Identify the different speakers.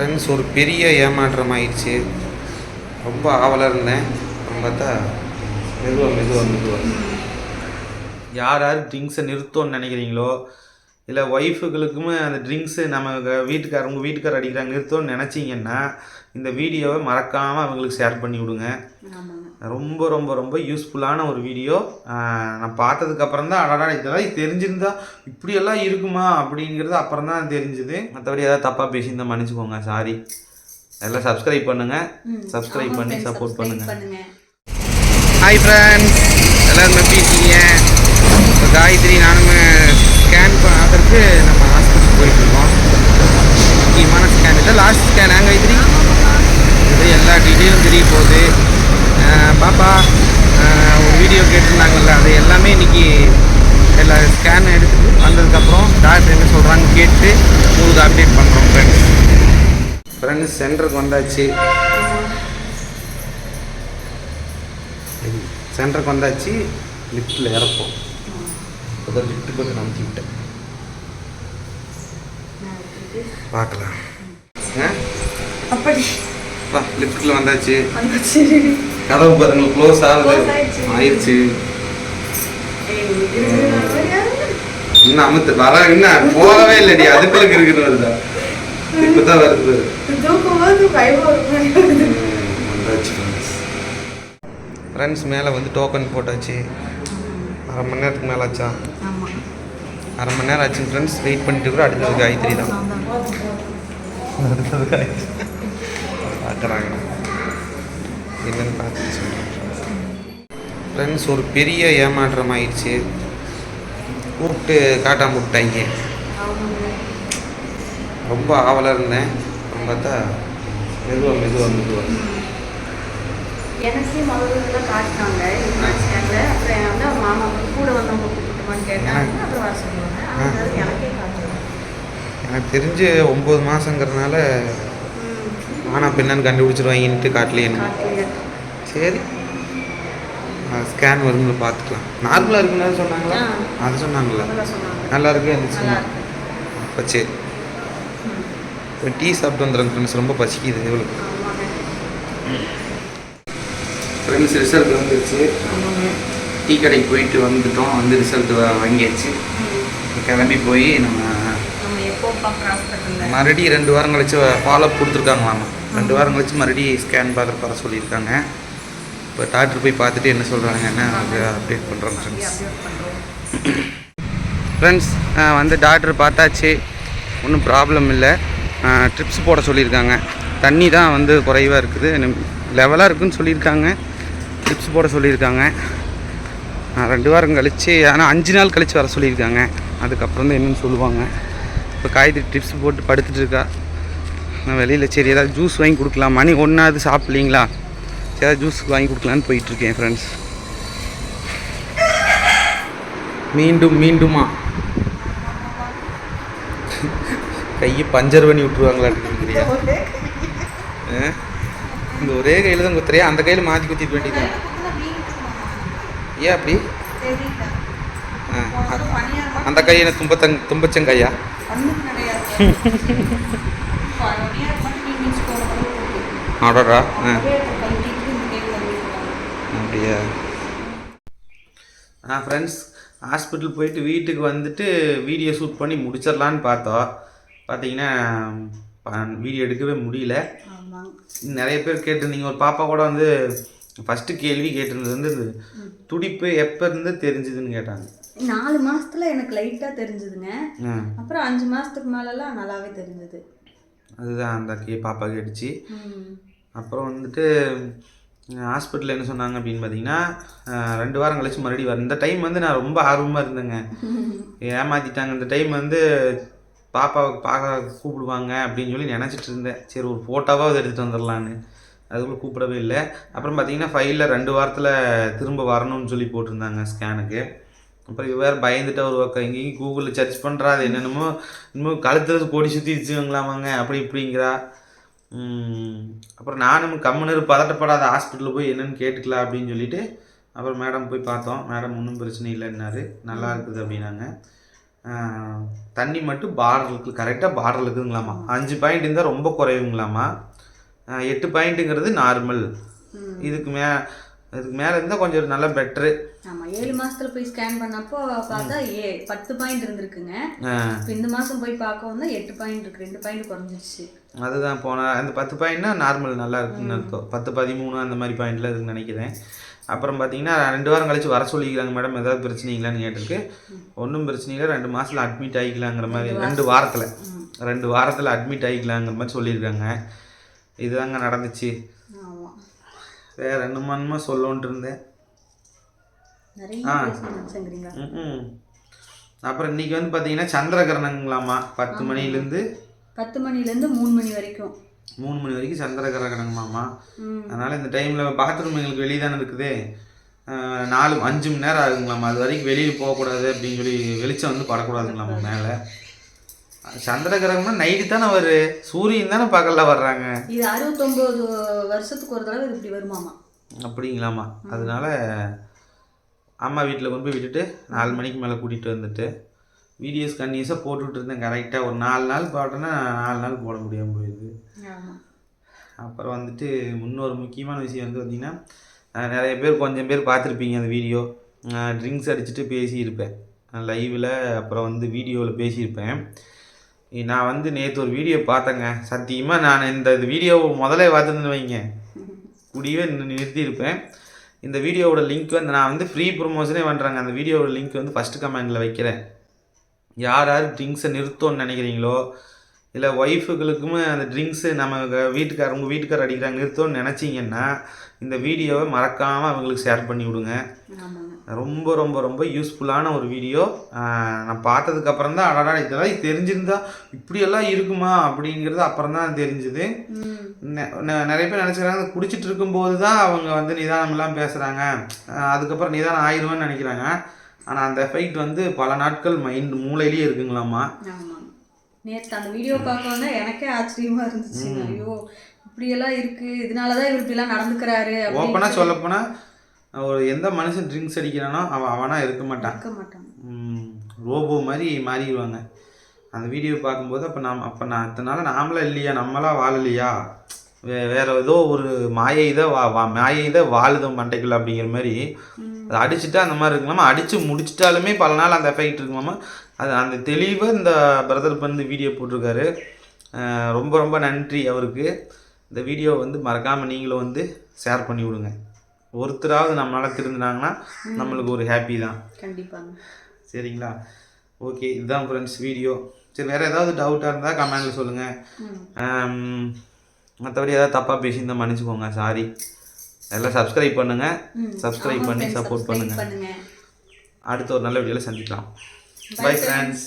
Speaker 1: Friends ஒரு பெரிய ஏமாற்றம் ஆயிடுச்சு ரொம்ப ஆவலாக இருந்தேன். அப்புறம் பார்த்தா மெதுவாக மெதுவாக மெதுவாக யார் யார் ட்ரிங்க்ஸை நிறுத்தோன்னு நினைக்கிறீங்களோ இல்லை ஒய்ஃபுகளுக்குமே அந்த ட்ரிங்க்ஸு நம்ம வீட்டுக்கார உங்கள் வீட்டுக்காரர் அடிக்கிறாங்க நிறுத்தோன்னு நினச்சிங்கன்னா இந்த வீடியோவை மறக்காமல் அவங்களுக்கு ஷேர் பண்ணி விடுங்க. ரொம்ப ரொம்ப ரொம்ப யூஸ்ஃபுல்லான ஒரு வீடியோ. நான் பார்த்ததுக்கப்புறம் தான் அடடா இதெல்லாம் தெரிஞ்சிருந்தா இப்படியெல்லாம் இருக்குமா அப்படிங்கிறது அப்புறம் தான் தெரிஞ்சுது. மற்றபடி ஏதாவது தப்பாக பேசியிருந்தா மன்னிச்சுக்கோங்க சாரி எல்லாம் சப்ஸ்கிரைப் பண்ணுங்கள் சப்ஸ்கிரைப் பண்ணி சப்போர்ட் பண்ணுங்கள்
Speaker 2: பண்ணுங்க.
Speaker 1: ஹாய் ஃப்ரெண்ட்ஸ் எல்லோரும் எப்படி இருக்கீங்க? காயத்ரி நானும் ஸ்கேன் அதற்கு நம்ம ஹாஸ்பிட்டல் போயிட்டு இருக்கோம். முக்கியமான ஸ்கேன் இதை லாஸ்ட் ஸ்கேன் நாங்கள் காயத்ரி இது எல்லா டீட்டெயிலும் தெரிய போகுது. பாப்பா ஒரு வீடியோ கேட்டிருந்தாங்கல்ல அது எல்லாமே இன்றைக்கி எல்லா ஸ்கேன் எடுத்துட்டு வந்ததுக்கப்புறம் டாக்டர் என்ன சொல்கிறாங்க கேட்டு உங்களுக்கு அப்டேட் பண்ணுறோம் ஃப்ரெண்ட்ஸ் ஃப்ரெண்ட்ஸ் சென்டருக்கு வந்தாச்சு. சென்டருக்கு வந்தாச்சு. லிஃப்ட்டில் இறப்போம். இப்போ லிஃப்ட்டு கொஞ்சம் நம்பிக்கை விட்டேன் பார்க்கலாம்.
Speaker 2: அப்படி.
Speaker 1: வா லிஃப்ட்டில் வந்தாச்சு.
Speaker 2: வந்துச்சு.
Speaker 1: கதவு பாருங்க க்ளோஸ் ஆகுது.
Speaker 2: ஆயிடுச்சு.
Speaker 1: இன்னும் அமுத்து வர இன்னும் போகவே இல்லடி அதுக்குள்ள இருக்குன்னு வருதா இப்பதான் வருது ஃப்ரெண்ட்ஸ் மேலே வந்து டோக்கன் போட்டாச்சு. அரை மணி நேரத்துக்கு மேலே ஆச்சா அரை மணி நேரம் ஆச்சு ஃப்ரெண்ட்ஸ் வெயிட் பண்ணிட்டு கூட அடுத்தது காயத்ரி தான். அடுத்தது காயத்ரி. பார்க்குறாங்க. என்னென்னு பார்த்து சொல்கிறேன் ஃப்ரெண்ட்ஸ் ஒரு பெரிய ஏமாற்றம் ஆயிடுச்சு. கூப்பிட்டு காட்டாம விட்டாங்க. ரொம்ப ஆவலாக இருந்தேன். அப்புறம் பார்த்தா மெதுவாக மெதுவாக மெதுவாக
Speaker 2: எனக்கே முதல்ல காட்டினாங்க. அப்புறம் வந்து மாமா கூட வந்தவங்க கூப்பிட்டுமான்னு கேட்டாங்க அப்புறம் வர சொல்லுவாங்க. அது எனக்கே
Speaker 1: தெரிஞ்சு ஒம்பது மாதங்கிறதுனால ஆனால் பின்னான்னு கண்டுபிடிச்சிருவாங்கன்ட்டு காட்டலையே சரி. ஸ்கேன் வரும்னு பார்த்துக்கலாம். நார்மலாக இருக்குன்னு சொன்னாங்களா. அது சொன்னாங்களா நல்லா இருக்கு இருந்துச்சு அப்போ சரி. இப்போ டீ சாப்பிட்டு வந்துடுறேன் ஃப்ரெண்ட்ஸ் ரொம்ப பசிக்குது இவளுக்கு. ஃப்ரெண்ட்ஸ் ரிசல்ட் வந்துருச்சு. டீ கடைக்கு போயிட்டு வந்துட்டோம். வந்து ரிசல்ட் வாங்கியாச்சு. கிளம்பி போய் நம்ம மறுபடியும் ரெண்டு வாரம் கழிச்சு ஃபாலோஅப் கொடுத்துருக்காங்களாமா. ரெண்டு வாரம் கழிச்சு மறுபடியும் ஸ்கேன் பார்க்குற வர சொல்லியிருக்காங்க. இப்போ டாக்டர் போய் பார்த்துட்டு என்ன சொல்கிறாங்கன்னு அப்டேட் பண்ணுறோம் ஃப்ரெண்ட்ஸ் ஃப்ரெண்ட்ஸ் வந்து டாக்டர் பார்த்தாச்சு. ஒன்றும் ப்ராப்ளம் இல்லை. ட்ரிப்ஸ் போட சொல்லியிருக்காங்க. தண்ணி தான் வந்து குறைவாக இருக்குது. லெவலாக இருக்குன்னு சொல்லியிருக்காங்க. ட்ரிப்ஸ் போட சொல்லியிருக்காங்க. ரெண்டு வாரம் கழிச்சு ஆனால் அஞ்சு நாள் கழிச்சு வர சொல்லியிருக்காங்க. அதுக்கப்புறம் தான் என்னன்னு சொல்லுவாங்க. இப்போ காய்கறி ட்ரிப்ஸ் போட்டு படுத்துட்டு இருக்கா? நான் வெளியில் சரி ஏதாவது ஜூஸ் வாங்கி கொடுக்கலாம்? மணி ஒன்றாவது சாப்பிட்லீங்களா? சரி ஏதாவது ஜூஸ் வாங்கி கொடுக்கலான்னு போயிட்டுருக்கேன் ஃப்ரெண்ட்ஸ் மீண்டும் மீண்டுமா? கையை பஞ்சர் பண்ணி விட்டுருவாங்களாட்டுக்கிறியா இந்த ஒரே கையில். தான் குத்துறியா? அந்த கையில் மாற்றி குத்திட்டு வேண்டியதான் ஏன் அப்படி? அந்த கை என்ன தும்பத்தங் தும்பச்சங்கையா? ஆடரா அப்படியா? ஆ ஃப்ரெண்ட்ஸ் ஹாஸ்பிட்டல் போயிட்டு வீட்டுக்கு வந்துட்டு வீடியோ ஷூட் பண்ணி முடிச்சிடலான்னு பார்த்தோம். பார்த்தீங்கன்னா வீடியோ எடுக்கவே முடியல. நிறைய பேர் கேட்டிருந்தீங்க. ஒரு பாப்பா கூட வந்து ஃபஸ்ட்டு கேள்வி கேட்டிருந்தது வந்து இந்த துடிப்பு எப்போ இருந்து தெரிஞ்சுதுன்னு கேட்டாங்க.
Speaker 2: நாலு மாசத்துல எனக்கு லைட்டா தெரிஞ்சதுங்க. அப்புறம் அஞ்சு மாசத்துக்கு மேலலாம் நல்லாவே தெரிஞ்சது.
Speaker 1: அதுதான் அந்த கே பாப்பா கேட்டுச்சு. அப்புறம் வந்துட்டு ஹாஸ்பிட்டலில் என்ன சொன்னாங்க அப்படின்னு பார்த்தீங்கன்னா ரெண்டு வாரம் கழிச்சு மறுபடியும் வர இந்த டைம் வந்து நான் ரொம்ப ஆர்வமாக இருந்தேங்க. ஏமாத்திட்டாங்க. இந்த டைம் வந்து பாப்பாவை பார்க்க கூப்பிடுவாங்க அப்படின்னு சொல்லி நினச்சிட்டு இருந்தேன். சரி ஒரு ஃபோட்டோவாவது எடுத்துகிட்டு வந்துடலான்னு அதுக்குள்ளே கூப்பிடவே இல்லை. அப்புறம் பார்த்தீங்கன்னா ஃபைலில் ரெண்டு வாரத்தில் திரும்ப வரணும்னு சொல்லி போட்டிருந்தாங்க ஸ்கேனுக்கு அப்புறம் வேறு பயந்துட்டு ஒரு பக்கம். எங்கேயும் கூகுளில் சர்ச் பண்ணுறா அது என்னென்னமோ இன்னும் கழுத்தில் கொடி சுற்றி வச்சுக்கோங்களாமாங்க அப்படி இப்படிங்கிறா. அப்புறம் நானும் கம்முனர் பதட்டப்படாத ஹாஸ்பிட்டலில் போய் என்னன்னு கேட்டுக்கலாம் அப்படின்னு சொல்லிட்டு அப்புறம் மேடம் போய் பார்த்தோம். மேடம் ஒன்றும் பிரச்சனை இல்லைன்னாரு. நல்லா இருக்குது அப்படின்னாங்க. தண்ணி மட்டும் பார்டருக்கு கரெக்டாக பார்டர் இருக்குதுங்களாமா. அஞ்சு பாயிண்ட் இருந்தால் ரொம்ப குறைவுங்களாமா எட்டு பாயிண்ட்டுங்கிறது நார்மல். இதுக்கு மே இதுக்கு மேலே இருந்தால் கொஞ்சம் நல்லா பெட்ரு.
Speaker 2: ஆமா ஏழு மாசத்துல போய் ஸ்கேன் பண்ணப்போ பார்த்தா ஏ பத்து பாயிண்ட் இருந்திருக்குங்க. இந்த மாசம் போய் பார்க்கவும் தான் எட்டு பாயிண்ட் இருக்கு ரெண்டு பாயிண்ட் குறைஞ்சிருச்சு.
Speaker 1: அதுதான் போன அந்த பத்து பாயிண்ட்னா நார்மல் நல்லா இருக்குன்னு அர்த்தம். பத்து பதிமூணு அந்த மாதிரி பாயிண்டில் இருக்குன்னு நினைக்கிறேன். அப்புறம் பார்த்தீங்கன்னா ரெண்டு வாரம் கழிச்சு வர சொல்லிக்கிறாங்க மேடம். ஏதாவது பிரச்சனைங்களான்னு கேட்டிருக்கு. ஒன்றும் பிரச்சனை இல்லை. ரெண்டு மாதத்தில் அட்மிட் ஆகிக்கலாங்கிற மாதிரி ரெண்டு வாரத்தில். ரெண்டு வாரத்தில் அட்மிட் ஆகிக்கலாங்கிற மாதிரி சொல்லியிருக்காங்க. இதுதாங்க நடந்துச்சு. வேற ரெண்டு மணமா சொல்லோன்ட்டு இருந்தேன்.
Speaker 2: நினைச்சேங்கிறீங்களா?
Speaker 1: ம்ம். அப்புறம் இன்னைக்கு வந்து பார்த்தீங்கன்னா சந்திரகிரகணங்களாமா பத்து மணிலேருந்து
Speaker 2: பத்து மணில இருந்து மூணு மணி வரைக்கும்.
Speaker 1: மூணு மணி வரைக்கும் சந்திரகிரகணங்களாமா
Speaker 2: ம்.
Speaker 1: அதனால் இந்த டைமில் பாத்ரூம் எங்களுக்கு வெளியே தானே இருக்குது. நாலு அஞ்சு மணி நேரம் ஆகுங்களாமா அது வரைக்கும் வெளியில் போகக்கூடாது அப்படின்னு சொல்லி வெளிச்சம் வந்து படக்கூடாதுங்களாமா மேலே. சந்திர கிரகம்னா நைட்டு தானே வரும் சூரியன் தானே பகலில் வர்றாங்க.
Speaker 2: இது அறுபத்தொம்போது வருஷத்துக்கு ஒரு தடவை இது இப்படி வருமாமா?
Speaker 1: அப்படிங்களாமா. அதனால அம்மா வீட்டில் கொண்டு போய் விட்டுட்டு நாலு மணிக்கு மேலே கூட்டிகிட்டு வந்துட்டு வீடியோஸ் கன்னியூஸாக போட்டுக்கிட்டு இருந்தேன். கரெக்டாக ஒரு நாலு நாள் போட்டேன்னா நாலு நாள் போட முடியாமல் போயிடுது. அப்புறம் வந்துட்டு இன்னொரு முக்கியமான விஷயம் வந்து பார்த்திங்கன்னா நிறைய பேர் கொஞ்சம் பேர் பார்த்துருப்பீங்க அந்த வீடியோ ட்ரிங்க்ஸ் அடிச்சுட்டு பேசியிருப்பேன். லைவில் அப்புறம் வந்து வீடியோவில் பேசியிருப்பேன். நான் வந்து நேற்று ஒரு வீடியோ பார்த்தேங்க. சத்தியமாக நான் இந்த வீடியோவை முதல்ல பார்த்துருந்து வைங்க. கூடியவே நிறுத்தியிருப்பேன். இந்த வீடியோவோட லிங்க் வந்து நான் வந்து ஃப்ரீ ப்ரொமோஷனே பண்ணுறேங்க அந்த வீடியோவோட லிங்க் வந்து ஃபஸ்ட்டு கமெண்டில் வைக்கிறேன். யார் யார் ட்ரிங்க்ஸை நிறுத்தோன்னு நினைக்கிறீங்களோ இல்லை ஒய்ஃபுகளுக்குமே அந்த ட்ரிங்க்ஸு நம்ம க- வீட்டுக்கார உங்கள் வீட்டுக்காரர் அடிக்கிறாங்க நிறுத்தோன்னு நினச்சிங்கன்னா இந்த வீடியோவை மறக்காமல் அவங்களுக்கு ஷேர் பண்ணி விடுங்க. ரொம்ப ரொம்ப ரொம்ப யூஸ்ஃபுல்லான ஒரு வீடியோ நான் பார்த்ததுக்கு அப்புறம் தான் அடடா இதெல்லாம் தெரிஞ்சிருந்தா இப்படியெல்லாம் இருக்குமா அப்படிங்கிறது அப்புறம் தான் தெரிஞ்சுது. நிறைய பேர் நினச்சிக்கிறாங்க குடிச்சிட்டு இருக்கும்போது தான் அவங்க வந்து நிதானம்லாம் பேசுகிறாங்க அதுக்கப்புறம் நிதானம் ஆயிடுவேன்னு நினைக்கிறாங்க. ஆனால் அந்த எஃபெக்ட் வந்து பல நாட்கள் மைண்ட் மூளையிலேயே இருக்குங்களாமா.
Speaker 2: ஆமாங்க நேற்று அந்த வீடியோ பார்க்கணுன்னா எனக்கே ஆச்சரியமா இருந்துச்சுங்க. ஐயோ இப்படியெல்லாம் இருக்கு. இதனால தான் இவர் இப்படிலாம் நடந்துக்கிறாரு
Speaker 1: ஓப்பனாக சொல்லப்போனால் ஒரு எந்த மனுஷன் ட்ரிங்க்ஸ் அடிக்கிறானோ அவன் அவனாக இருக்க மாட்டான்.
Speaker 2: இருக்க மாட்டாங்க
Speaker 1: ம், ரோபோ மாதிரி மாறிடுவாங்க. அந்த வீடியோ பார்க்கும்போது அப்போ நாம் அப்போ நான் இத்தனால நாமளாம் இல்லையா? நம்மளாம் வாழலையா? வே வேற ஏதோ ஒரு மாயை இதை வா வா மாயை இதை வாழுது மண்டைக்குள்ள அப்படிங்கிற மாதிரி. அதை அடிச்சுட்டா அந்த மாதிரி இருக்குமாமா? அடித்து முடிச்சிட்டாலுமே பல நாள் அந்த எஃபெக்ட் இருக்குமாமா? அது அந்த தெளிவை இந்த பிரதர் வந்து வீடியோ போட்டிருக்காரு. ரொம்ப ரொம்ப நன்றி அவருக்கு. இந்த வீடியோ வந்து மறக்காமல் நீங்களும் வந்து ஷேர் பண்ணி விடுங்க ஒருத்தராவது நம்மளால் திருந்தினாங்கன்னா நம்மளுக்கு ஒரு ஹாப்பி தான்.
Speaker 2: கண்டிப்பாங்க.
Speaker 1: சரிங்களா? ஓகே இதுதான் ஃப்ரெண்ட்ஸ் வீடியோ சரி வேறு ஏதாவது டவுட்டாக இருந்தால் கமெண்டில் சொல்லுங்கள் மற்றபடி ஏதாவது தப்பாக பேசியிருந்தால் மன்னிச்சுக்கோங்க சாரி எல்லாம் சப்ஸ்கிரைப் பண்ணுங்கள். சப்ஸ்கிரைப் பண்ணி சப்போர்ட் பண்ணுங்கள்
Speaker 2: பண்ணுங்க.
Speaker 1: அடுத்த ஒரு நல்ல வீடியோவில் சந்திக்கலாம். பை. ஃப்ரெண்ட்ஸ்